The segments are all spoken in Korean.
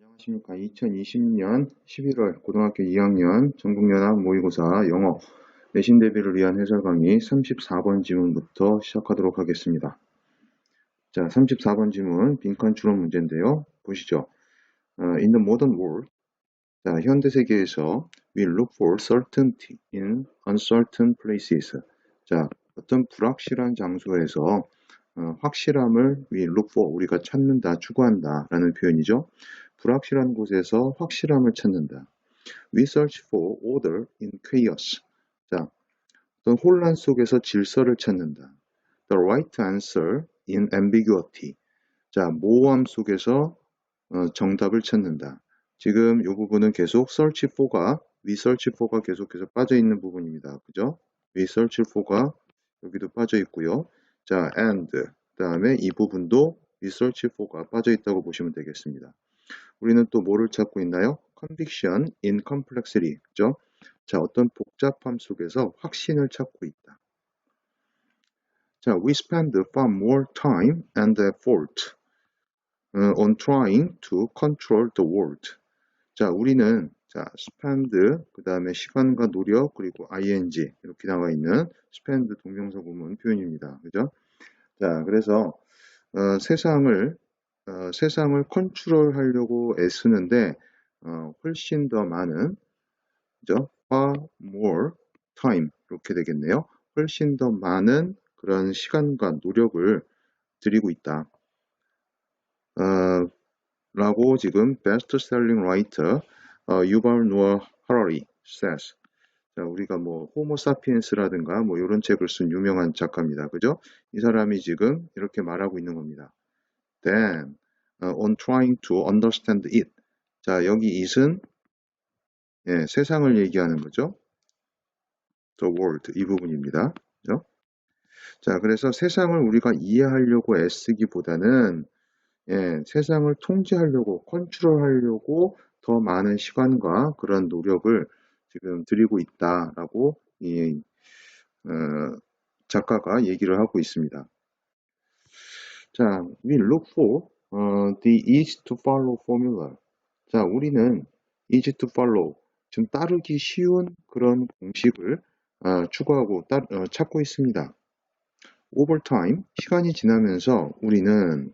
안녕하십니까. 2020년 11월 고등학교 2학년 전국연합 모의고사 영어 내신 대비를 위한 해설 강의 34번 지문부터 시작하도록 하겠습니다. 자, 34번 지문 빈칸 추론 문제인데요. 보시죠. Uh, in the modern world, 자, 현대 세계에서 we look for certainty in uncertain places. 자, 어떤 불확실한 장소에서 어, 확실함을 we look for 우리가 찾는다, 추구한다 라는 표현이죠. 불확실한 곳에서 확실함을 찾는다. We search for order in chaos. 자, 어떤 혼란 속에서 질서를 찾는다. The right answer in ambiguity. 자, 모호함 속에서 어, 정답을 찾는다. 지금 이 부분은 계속 search for가 we search for가 계속해서 빠져 있는 부분입니다. 그죠? we search for가 여기도 빠져 있고요. 자, and 그 다음에 이 부분도 we search for가 빠져 있다고 보시면 되겠습니다. 우리는 또 뭐를 찾고 있나요? conviction in complexity. 그죠? 자, 어떤 복잡함 속에서 확신을 찾고 있다. 자, we spend far more time and effort uh, on trying to control the world. 자, 우리는 자, spend 그 다음에 시간과 노력 그리고 ing 이렇게 나와 있는 spend 동명사 구문 표현입니다. 그죠? 자, 그래서 어, 세상을 어, 세상을 컨트롤하려고 애쓰는데 어, 훨씬 더 많은 그죠? far more time 이렇게 되겠네요. 훨씬 더 많은 그런 시간과 노력을 들이고 있다. 어, 라고 지금 베스트셀링 라이터 어, 유발 노아 하라리 says. 자, 우리가 뭐 호모 사피엔스라든가 뭐 이런 책을 쓴 유명한 작가입니다. 그죠? 이 사람이 지금 이렇게 말하고 있는 겁니다. Then uh, on trying to understand it. 자, 여기 it은 예, 세상을 얘기하는 거죠. The world 이 부분입니다. 그죠? 자, 그래서 세상을 우리가 이해하려고 애쓰기보다는 예, 세상을 통제하려고 컨트롤하려고 더 많은 시간과 그런 노력을 지금 들이고 있다라고 이 어, 작가가 얘기를 하고 있습니다. 자, we look for uh, the easy to follow formula. 자, 우리는 easy to follow, 좀 따르기 쉬운 그런 공식을 어, 추구하고 따, 어, 찾고 있습니다. over time, 시간이 지나면서 우리는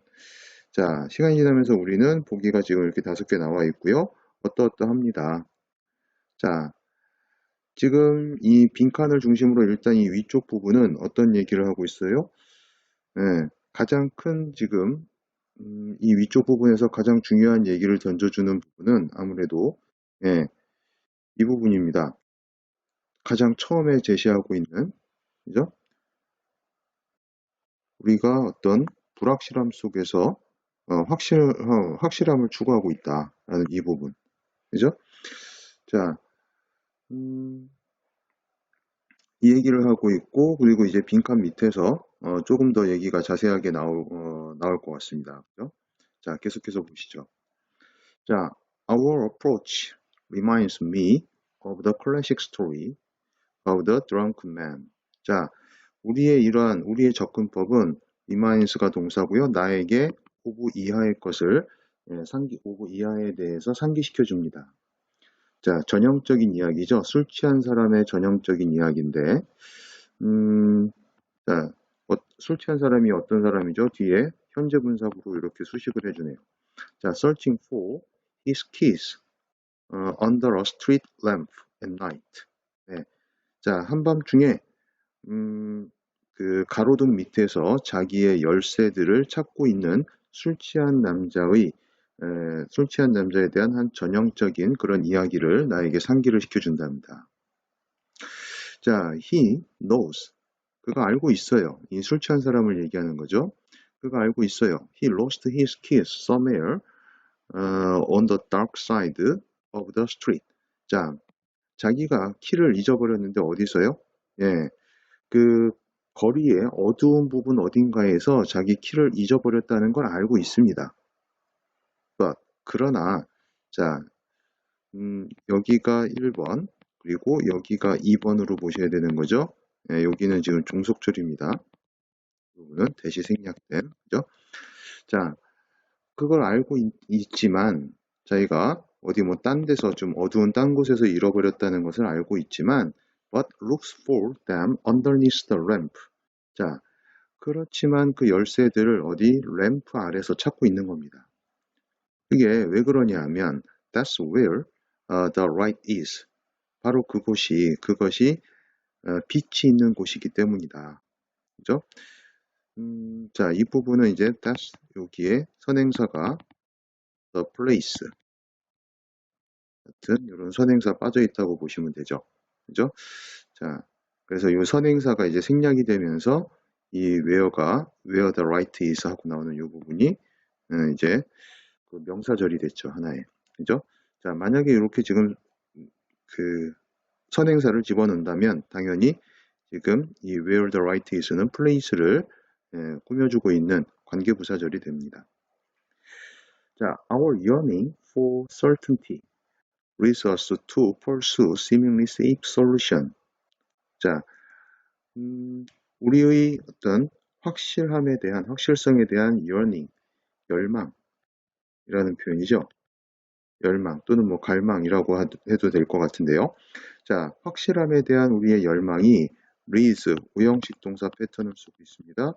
자, 시간이 지나면서 우리는 보기가 지금 이렇게 다섯 개 나와 있고요. 어떠어떠합니다. 자, 지금 이 빈칸을 중심으로 일단 이 위쪽 부분은 어떤 얘기를 하고 있어요? 네, 가장 큰 지금 음, 이 위쪽 부분에서 가장 중요한 얘기를 던져주는 부분은 아무래도 예, 이 부분입니다. 가장 처음에 제시하고 있는 그죠? 우리가 어떤 불확실함 속에서 어, 확실, 어, 확실함을 추구하고 있다라는 이 부분. 그죠? 자, 음, 이 얘기를 하고 있고, 그리고 이제 빈칸 밑에서 어, 조금 더 얘기가 자세하게 나올, 어, 나올 것 같습니다. 그죠? 자, 계속해서 보시죠. 자, our approach reminds me of the classic story of the drunken man. 자, 우리의 이러한, 우리의 접근법은 reminds가 동사고요. 나에게 5부 이하의 것을 예, 상기, 5부 이하에 대해서 상기시켜 줍니다. 자, 전형적인 이야기죠. 술 취한 사람의 전형적인 이야기인데, 음, 자, 어, 술 취한 사람이 어떤 사람이죠? 뒤에 현재 분사구로 이렇게 수식을 해주네요. 자, searching for his keys uh, under a street lamp at night. 네. 자, 한밤중에 음, 그 가로등 밑에서 자기의 열쇠들을 찾고 있는 술 취한 남자의 에, 술 취한 남자에 대한 한 전형적인 그런 이야기를 나에게 상기를 시켜준답니다. 자, he knows. 그가 알고 있어요. 이 술 취한 사람을 얘기하는 거죠. 그가 알고 있어요. He lost his keys somewhere uh, on the dark side of the street. 자, 자기가 키를 잊어버렸는데 어디서요? 예, 그 거리의 어두운 부분 어딘가에서 자기 키를 잊어버렸다는 걸 알고 있습니다. But, 그러나 자 음, 여기가 1번 그리고 여기가 2번으로 보셔야 되는 거죠. 예, 여기는 지금 종속절입니다. 부분은 대시 생략된 그죠? 자 그걸 알고 있, 지만 자기가 어디 뭐 딴 데서 좀 어두운 딴 곳에서 잃어버렸다는 것을 알고 있지만 but looks for them underneath the lamp. 자, 그렇지만 그 열쇠들을 어디 램프 아래서 찾고 있는 겁니다. 그게 왜 그러냐 하면 that's where uh, the light is. 바로 그곳이 그것이 어, 빛이 있는 곳이기 때문이다. 그죠? 음, 자, 이 부분은 이제 that's 여기에 선행사가 the place 같은 이런 선행사 빠져 있다고 보시면 되죠. 그죠? 자, 그래서 이 선행사가 이제 생략이 되면서 이 where가 where the right is 하고 나오는 이 부분이 음, 이제 그 명사절이 됐죠. 하나의. 그죠? 자, 만약에 이렇게 지금 그 선행사를 집어넣는다면 당연히 지금 이 where the right is는 place를 예, 꾸며주고 있는 관계부사절이 됩니다. 자, our yearning for certainty leads us to pursue seemingly safe solution. 자, 음, 우리의 어떤 확실함에 대한, 확실성에 대한 yearning, 열망이라는 표현이죠. 열망 또는 뭐 갈망이라고 해도 될 것 같은데요. 자, 확실함에 대한 우리의 열망이 leads, 우형식 동사 패턴을 쓰고 있습니다.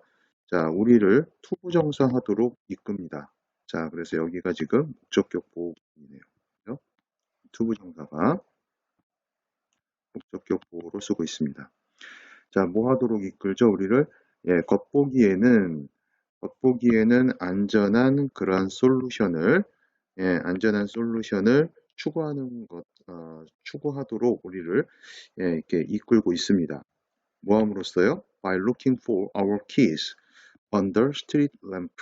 자, 우리를 투부정사하도록 이끕니다. 자, 그래서 여기가 지금 목적격 보호이네요. 투부정사가 목적격 보호로 쓰고 있습니다. 자, 뭐 하도록 이끌죠? 우리를 예, 겉보기에는 겉보기에는 안전한 그러한 솔루션을 예, 안전한 솔루션을 추구하는 것, 어, 추구하도록 우리를 예, 이렇게 이끌고 있습니다. 뭐함으로써요? By looking for our keys under street lamp.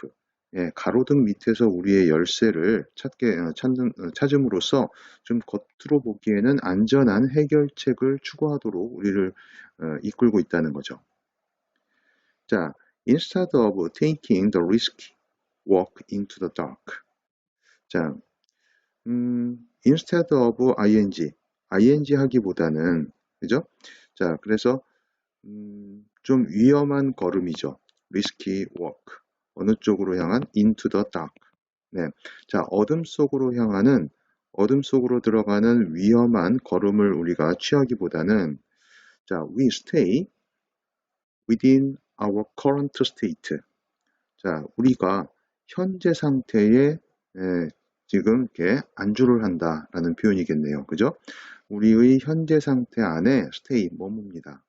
예, 가로등 밑에서 우리의 열쇠를 찾게 어, 찾는 어, 찾음으로써 좀 겉으로 보기에는 안전한 해결책을 추구하도록 우리를 어, 이끌고 있다는 거죠. 자, instead of taking the risk walk into the dark. 자, 음, instead of ing, ing 하기보다는 그죠? 자, 그래서 음, 좀 위험한 걸음이죠. risky walk. 어느 쪽으로 향한 into the dark. 네. 자, 어둠 속으로 향하는 어둠 속으로 들어가는 위험한 걸음을 우리가 취하기보다는 자, we stay within our current state. 자, 우리가 현재 상태에 에, 지금 이렇게 안주를 한다라는 표현이겠네요. 그죠? 우리의 현재 상태 안에 stay 머뭅니다.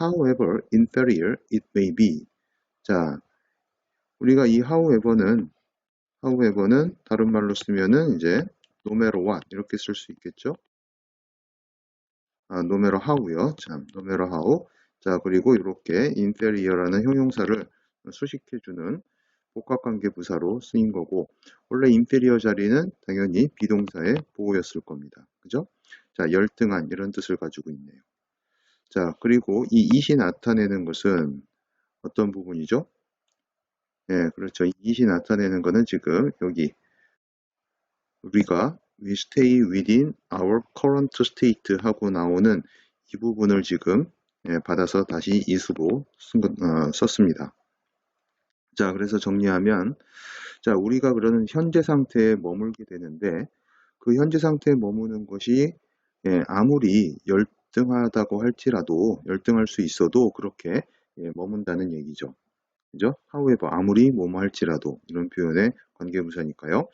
However inferior it may be. 자, 우리가 이 however는 however는 다른 말로 쓰면은 이제 no matter what 이렇게 쓸 수 있겠죠? 아, no matter how요. 참, no matter how. 자, 그리고 이렇게 inferior라는 형용사를 수식해주는 복합관계 부사로 쓰인 거고 원래 inferior 자리는 당연히 비동사의 보호였을 겁니다. 그죠? 자, 열등한 이런 뜻을 가지고 있네요. 자, 그리고 이 it이 나타내는 것은 어떤 부분이죠? 예, 그렇죠. it이 나타내는 것은 지금 여기 우리가 we stay within our current state 하고 나오는 이 부분을 지금 예, 받아서 다시 이수로 쓴 것, 어, 썼습니다. 자, 그래서 정리하면 자, 우리가 그러는 현재 상태에 머물게 되는데 그 현재 상태에 머무는 것이 예, 아무리 열등하다고 할지라도 열등할 수 있어도 그렇게 예, 머문다는 얘기죠. 그죠? however 아무리 뭐뭐 할지라도 이런 표현의 관계부사니까요.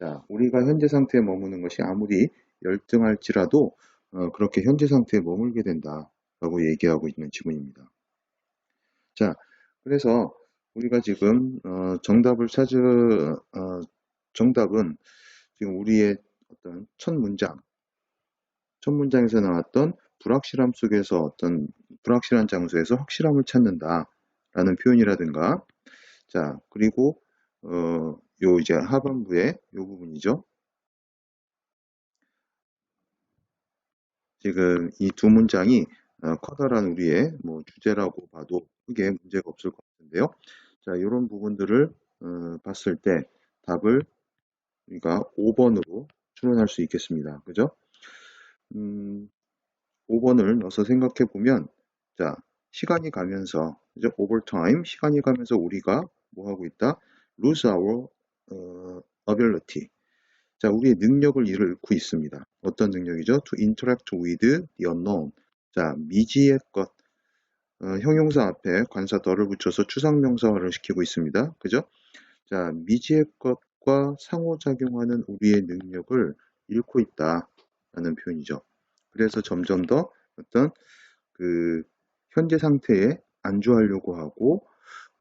자, 우리가 현재 상태에 머무는 것이 아무리 열등할지라도 어, 그렇게 현재 상태에 머물게 된다 라고 얘기하고 있는 지문입니다. 자, 그래서 우리가 지금 어, 정답을 찾을 어, 정답은 지금 우리의 어떤 첫 문장, 첫 문장에서 나왔던 불확실함 속에서 어떤 불확실한 장소에서 확실함을 찾는다 라는 표현이라든가, 자 그리고 어, 요 이제 하반부의 요 부분이죠. 지금 이 두 문장이 어, 커다란 우리의 뭐 주제라고 봐도 크게 문제가 없을 것 같은데요. 자, 이런 부분들을 어, 봤을 때 답을 우리가 5번으로 추론할 수 있겠습니다. 그죠? 음, 5번을 넣어서 생각해 보면 자, 시간이 가면서 그죠? over time 시간이 가면서 우리가 뭐 하고 있다? lose our 어, ability 자, 우리의 능력을 잃고 있습니다. 어떤 능력이죠? To interact with the unknown. 자, 미지의 것. 어, 형용사 앞에 관사 더를 붙여서 추상명사화를 시키고 있습니다. 그죠? 자, 미지의 것과 상호작용하는 우리의 능력을 잃고 있다 라는 표현이죠. 그래서 점점 더 어떤 그 현재 상태에 안주하려고 하고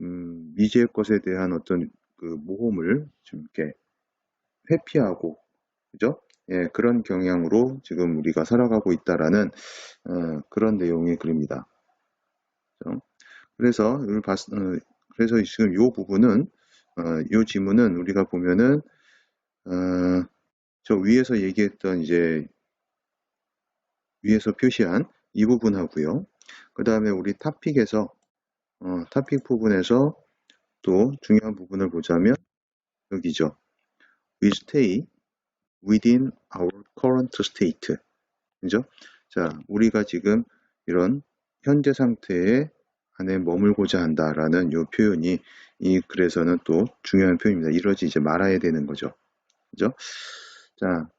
음, 미지의 것에 대한 어떤 그 모험을 좀 이렇게 회피하고 그죠? 예, 그런 경향으로 지금 우리가 살아가고 있다라는 어, 그런 내용의 글입니다. 그래서 어, 그래서 지금 이 부분은 어, 이 지문은 우리가 보면은 어, 저 위에서 얘기했던 이제 위에서 표시한 이 부분 하고요. 그 다음에 우리 타픽에서 어, 타픽 부분에서 또 중요한 부분을 보자면 여기죠. We stay within our current state. 그죠? 자, 우리가 지금 이런 현재 상태에 안에 머물고자 한다라는 이 표현이 이 글에서는 또 중요한 표현입니다. 이러지 이제 말아야 되는 거죠. 그죠? 자,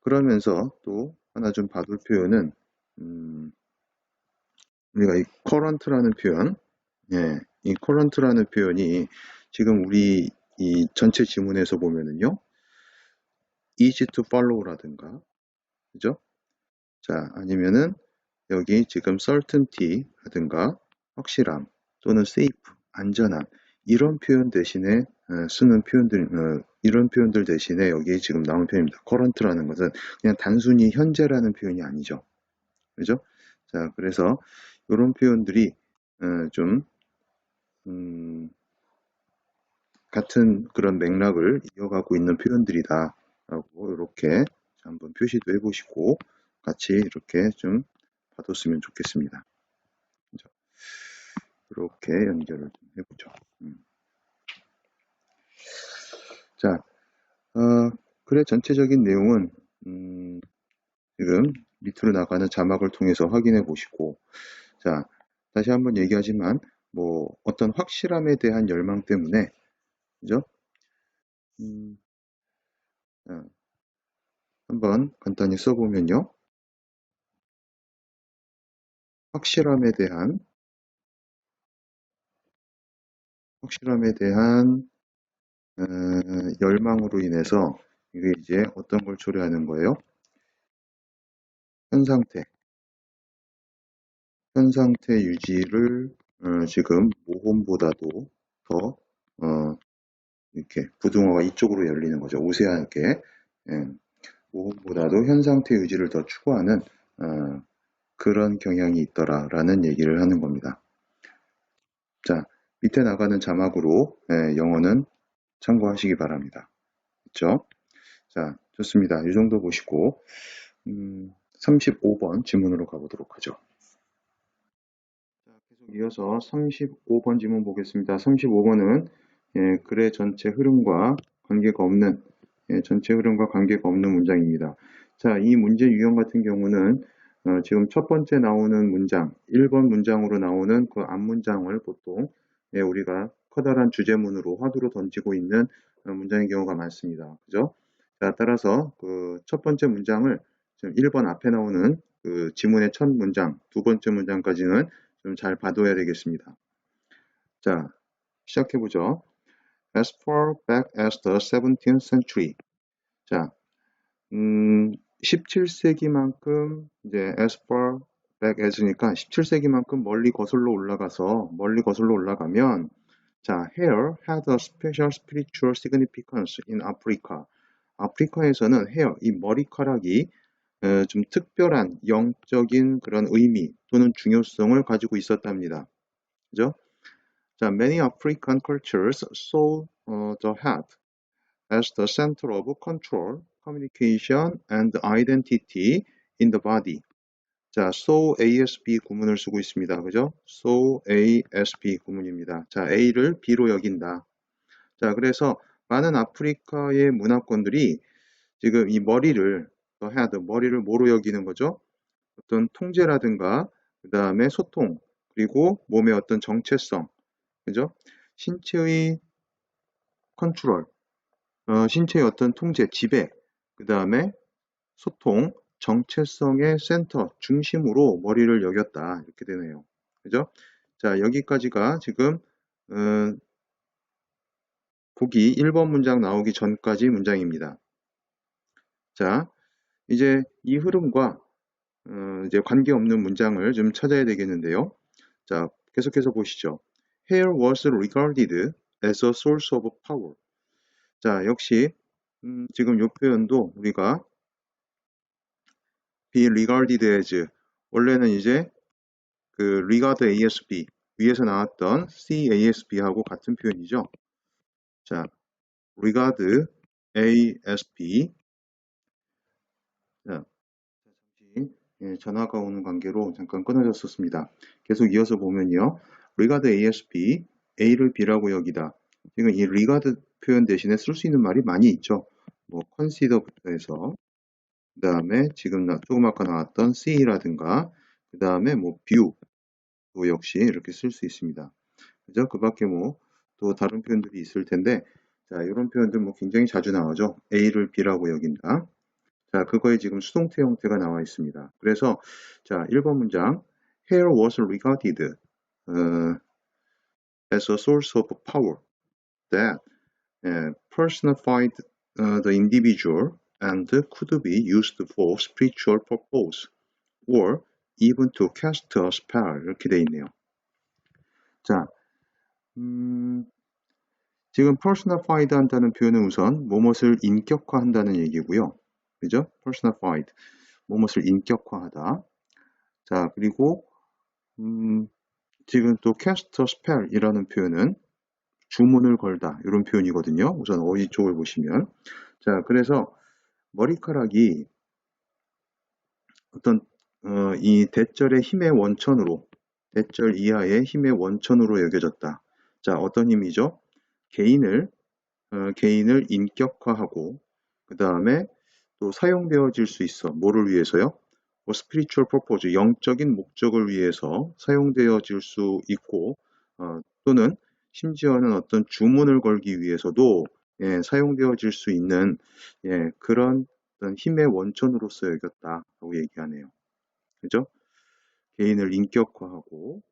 그러면서 또 하나 좀 봐둘 표현은 음, 우리가 이 current라는 표현, 예, 이 current라는 표현이 지금 우리 이 전체 지문에서 보면은요, easy to follow라든가, 그죠? 자, 아니면은 여기 지금 certainty라든가 확실함 또는 safe, 안전함 이런 표현 대신에 어, 쓰는 표현들 어, 이런 표현들 대신에 여기 지금 나온 표현입니다. current라는 것은 그냥 단순히 현재라는 표현이 아니죠. 그죠? 자, 그래서 이런 표현들이 어, 좀 음, 같은 그런 맥락을 이어가고 있는 표현들이다 라고 이렇게 한번 표시도 해보시고 같이 이렇게 좀 봐뒀으면 좋겠습니다. 이렇게 연결을 좀 해보죠. 음. 자, 어, 글의 전체적인 내용은 음, 지금 밑으로 나가는 자막을 통해서 확인해 보시고 자 다시 한번 얘기하지만 뭐 어떤 확실함에 대한 열망 때문에 그죠? 음, 자, 한번 간단히 써보면요 확실함에 대한 확실함에 대한 어, 열망으로 인해서 이게 이제 어떤 걸 초래하는 거예요? 현 상태, 현 상태 유지를 어, 지금 모험보다도 더 어, 이렇게 부등호가 이쪽으로 열리는 거죠. 우세하게 예, 모험보다도 현 상태 유지를 더 추구하는 어, 그런 경향이 있더라 라는 얘기를 하는 겁니다. 자 밑에 나가는 자막으로 예, 영어는 참고하시기 바랍니다. 그렇죠? 자 좋습니다. 이 정도 보시고 음, 35번 지문으로 가보도록 하죠. 자, 계속 이어서 35번 지문 보겠습니다. 35번은 예, 글의 전체 흐름과 관계가 없는 예, 전체 흐름과 관계가 없는 문장입니다. 자, 이 문제 유형 같은 경우는 어, 지금 첫 번째 나오는 문장, 1번 문장으로 나오는 그 앞문장을 보통 예, 우리가 커다란 주제문으로 화두로 던지고 있는 어, 문장의 경우가 많습니다. 그죠? 자, 따라서 그 첫 번째 문장을 지금 1번 앞에 나오는 그 지문의 첫 문장, 두 번째 문장까지는 좀 잘 봐둬야 되겠습니다. 자, 시작해 보죠. As far back as the 17th century. 자, 음, 17세기만큼 이제 as far back as니까 17세기만큼 멀리 거슬러 올라가서 멀리 거슬러 올라가면 자, hair had a special spiritual significance in Africa. 아프리카에서는 hair, 이 머리카락이 좀 특별한 영적인 그런 의미 또는 중요성을 가지고 있었답니다. 그죠? 자, many African cultures saw uh, the head as the center of control, communication, and identity in the body. 자, so ASB 구문을 쓰고 있습니다. 그죠? so ASB 구문입니다. 자, A를 B로 여긴다. 자, 그래서 많은 아프리카의 문화권들이 지금 이 머리를 더 해야 돼. 머리를 뭐로 여기는 거죠? 어떤 통제라든가 그 다음에 소통 그리고 몸의 어떤 정체성 그죠? 신체의 컨트롤 어, 신체의 어떤 통제, 지배 그 다음에 소통, 정체성의 센터, 중심으로 머리를 여겼다. 이렇게 되네요. 그죠? 자, 여기까지가 지금, 음, 보기 1번 문장 나오기 전까지 문장입니다. 자, 이제 이 흐름과 어, 이제 관계없는 문장을 좀 찾아야 되겠는데요. 자, 계속해서 보시죠. Hair was regarded as a source of power. 자, 역시 음, 지금 이 표현도 우리가 be regarded as 원래는 이제 그 regard ASB 위에서 나왔던 CASB하고 같은 표현이죠. 자, regard ASB 자, 잠시 예, 전화가 오는 관계로 잠깐 끊어졌었습니다. 계속 이어서 보면요. regard ASB A를 B라고 여기다. 지금 이 regard 표현 대신에 쓸 수 있는 말이 많이 있죠. 뭐 consider부터 해서 그 다음에 지금 나, 조금 아까 나왔던 C라든가 그 다음에 뭐 view도 역시 이렇게 쓸 수 있습니다. 그죠? 그 밖에 뭐 또 다른 표현들이 있을 텐데 자 이런 표현들 뭐 굉장히 자주 나오죠. A를 B라고 여긴다. 자 그거에 지금 수동태 형태가 나와 있습니다. 그래서 자 1번 문장 Hair was regarded uh, as a source of power that uh, personified uh, the individual and could be used for spiritual purpose or even to cast a spell 이렇게 돼 있네요. 자, 음, 지금 personified 한다는 표현은 우선 무엇을 인격화한다는 얘기고요. 그죠? personified, 무엇을 인격화하다. 자, 그리고 음, 지금 또 cast a spell이라는 표현은 주문을 걸다 이런 표현이거든요. 우선 어휘 쪽을 보시면 자 그래서 머리카락이 어떤 어, 이 대절의 힘의 원천으로 대절 이하의 힘의 원천으로 여겨졌다. 자 어떤 힘이죠? 개인을 어, 개인을 인격화하고 그 다음에 또 사용되어질 수 있어. 뭐를 위해서요? 뭐 spiritual purpose, 영적인 목적을 위해서 사용되어질 수 있고 어, 또는 심지어는 어떤 주문을 걸기 위해서도 예, 사용되어질 수 있는 예, 그런 힘의 원천으로서 여겼다라고 얘기하네요. 그죠? 개인을 인격화하고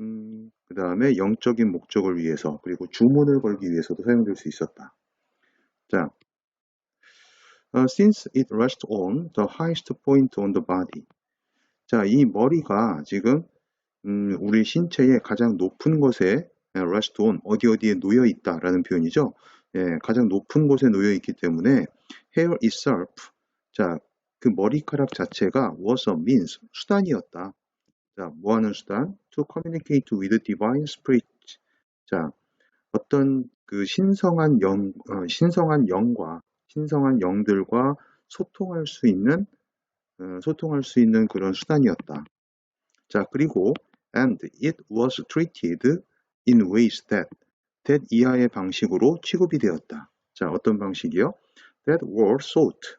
음, 그 다음에 영적인 목적을 위해서 그리고 주문을 걸기 위해서도 사용될 수 있었다. 자, uh, since it rests on the highest point on the body. 자, 이 머리가 지금 음, 우리 신체의 가장 높은 곳에 rest on 어디 어디에 놓여 있다라는 표현이죠. 예, 가장 높은 곳에 놓여 있기 때문에 hair itself 자, 그 머리카락 자체가 was a means 수단이었다. 자, 뭐 하는 수단? to communicate with divine spirit. 자, 어떤 그 신성한 영, 어, 신성한 영과 신성한 영들과 소통할 수 있는 어, 소통할 수 있는 그런 수단이었다. 자, 그리고 and it was treated in ways that that 이하의 방식으로 취급이 되었다. 자, 어떤 방식이요? that were sought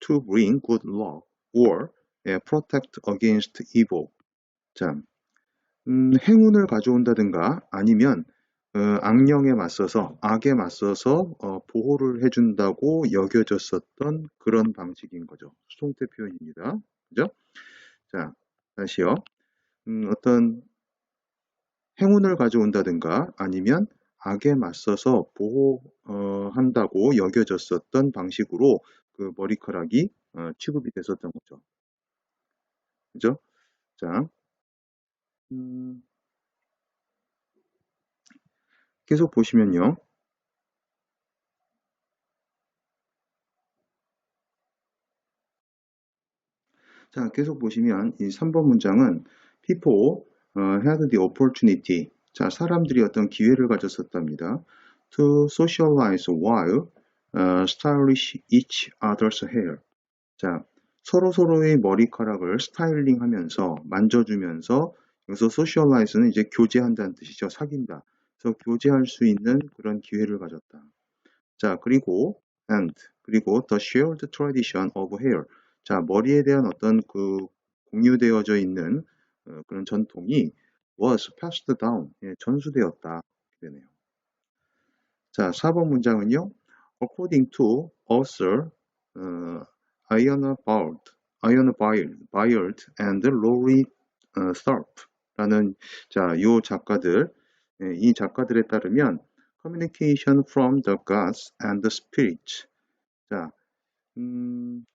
to bring good luck or protect against evil. 자, 음, 행운을 가져온다든가 아니면 어, 악령에 맞서서 악에 맞서서 어, 보호를 해준다고 여겨졌었던 그런 방식인 거죠. 수동태 표현입니다. 그죠? 자, 다시요. 음, 어떤 행운을 가져온다든가 아니면 악에 맞서서 보호한다고 어, 여겨졌었던 방식으로 그 머리카락이 어, 취급이 됐었던 거죠. 그죠? 자, 음, 계속 보시면요. 자, 계속 보시면 이 3번 문장은 people had the opportunity. 자, 사람들이 어떤 기회를 가졌었답니다. to socialize while uh, stylish each other's hair. 자, 서로 서로의 머리카락을 스타일링 하면서 만져주면서 여기서 socialize는 이제 교제한다는 뜻이죠. 사귄다. 그래서 교제할 수 있는 그런 기회를 가졌다. 자, 그리고 and 그리고 the shared tradition of hair. 자, 머리에 대한 어떤 그 공유되어져 있는 어, 그런 전통이 was passed down. 예, 전수되었다. 되네요. 자, 4번 문장은요. According to author 어, 아이어나 바울드, 아이어나 바일드, 바일드 and 로리 어, 스타프라는 자, 요 작가들 예, 이 작가들에 따르면 communication from the gods and the spirits 자, 음,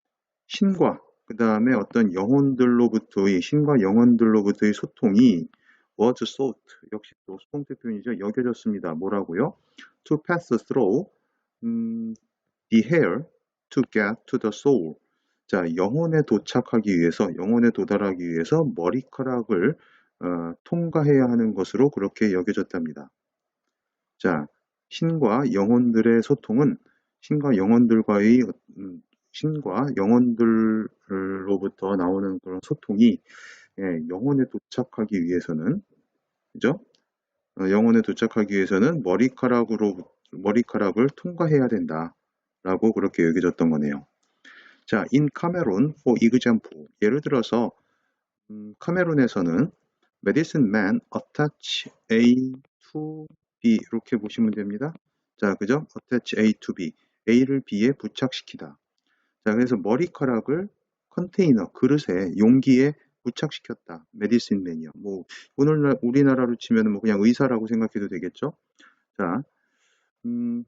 신과 그 다음에 어떤 영혼들로부터의 신과 영혼들로부터의 소통이 was sought 역시 또 수동태 표현이죠. 여겨졌습니다. 뭐라고요? to pass through 음, the hair to get to the soul. 자, 영혼에 도착하기 위해서, 영혼에 도달하기 위해서 머리카락을 어, 통과해야 하는 것으로 그렇게 여겨졌답니다. 자, 신과 영혼들의 소통은 신과 영혼들과의 음, 신과 영혼들로부터 나오는 그런 소통이 예, 영혼에 도착하기 위해서는 그죠? 어, 영혼에 도착하기 위해서는 머리카락으로 머리카락을 통과해야 된다라고 그렇게 여겨졌던 거네요. 자, in Cameroon, for example, 예를 들어서 음, 카메룬에서는 medicine man attach A to B 이렇게 보시면 됩니다. 자, 그죠? attach A to B, A를 B에 부착시키다. 자, 그래서 머리카락을 컨테이너, 그릇에, 용기에 부착시켰다. 메디신 매니어. 뭐, 오늘날, 우리나라로 치면 뭐 그냥 의사라고 생각해도 되겠죠? 자, 음,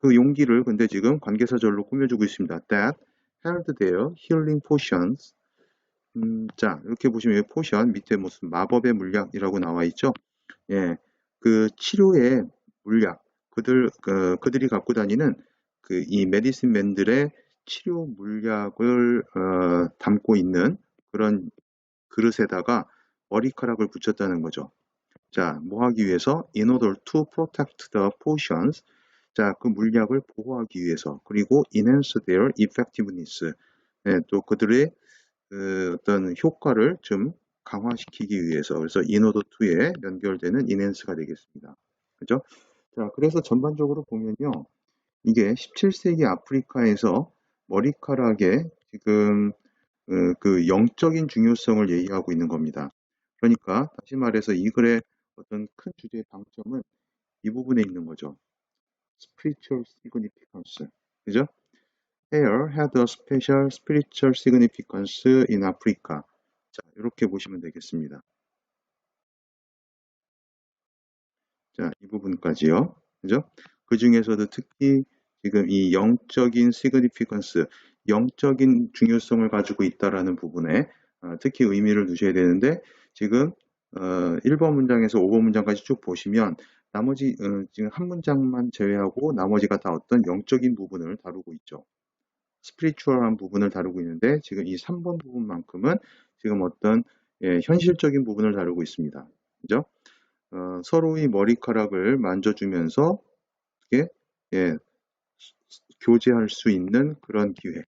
그 용기를 근데 지금 관계사절로 꾸며주고 있습니다. That held their healing potions. 음, 자, 이렇게 보시면 이 포션 밑에 무슨 마법의 물약이라고 나와 있죠? 예, 그 치료의 물약, 그들, 그, 그들이 갖고 다니는 그 이 메디신맨들의 치료 물약을 어, 담고 있는 그런 그릇에다가 머리카락을 붙였다는 거죠. 자, 뭐 하기 위해서? In order to protect the potions. 자, 그 물약을 보호하기 위해서. 그리고 enhance their effectiveness. 네, 또 그들의 그 어떤 효과를 좀 강화시키기 위해서. 그래서 in order to에 연결되는 enhance가 되겠습니다. 그죠? 자, 그래서 전반적으로 보면요. 이게 17세기 아프리카에서 머리카락의 지금 어, 그 영적인 중요성을 얘기하고 있는 겁니다. 그러니까 다시 말해서 이 글의 어떤 큰 주제의 방점은 이 부분에 있는 거죠. spiritual significance. 그죠? Hair had a special spiritual significance in Africa. 자, 이렇게 보시면 되겠습니다. 자, 이 부분까지요. 그죠? 그 중에서도 특히 지금 이 영적인 시그니피컨스, 영적인 중요성을 가지고 있다라는 부분에 어, 특히 의미를 두셔야 되는데 지금 어, 1번 문장에서 5번 문장까지 쭉 보시면 나머지 어, 지금 한 문장만 제외하고 나머지가 다 어떤 영적인 부분을 다루고 있죠. 스피리추얼한 부분을 다루고 있는데 지금 이 3번 부분만큼은 지금 어떤 예, 현실적인 부분을 다루고 있습니다. 그죠? 어, 서로의 머리카락을 만져주면서 어떻게 예, 교제할 수 있는 그런 기회가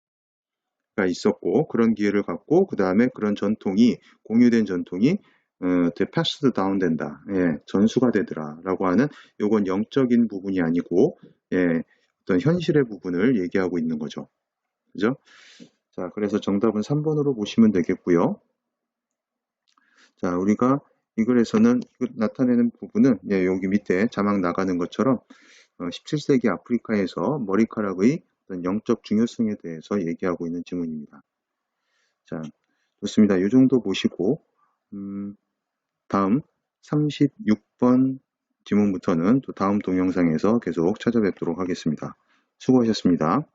있었고 그런 기회를 갖고 그 다음에 그런 전통이 공유된 전통이 어, 패스드 다운 된다. 예, 전수가 되더라. 라고 하는 요건 영적인 부분이 아니고 예, 어떤 현실의 부분을 얘기하고 있는 거죠. 그죠? 자, 그래서 정답은 3번으로 보시면 되겠고요. 자, 우리가 이 글에서는 나타내는 부분은 예, 여기 밑에 자막 나가는 것처럼 17세기 어, 아프리카에서 머리카락의 영적 중요성에 대해서 얘기하고 있는 지문입니다. 자, 좋습니다. 이 정도 보시고 음, 다음 36번 지문부터는 또 다음 동영상에서 계속 찾아뵙도록 하겠습니다. 수고하셨습니다.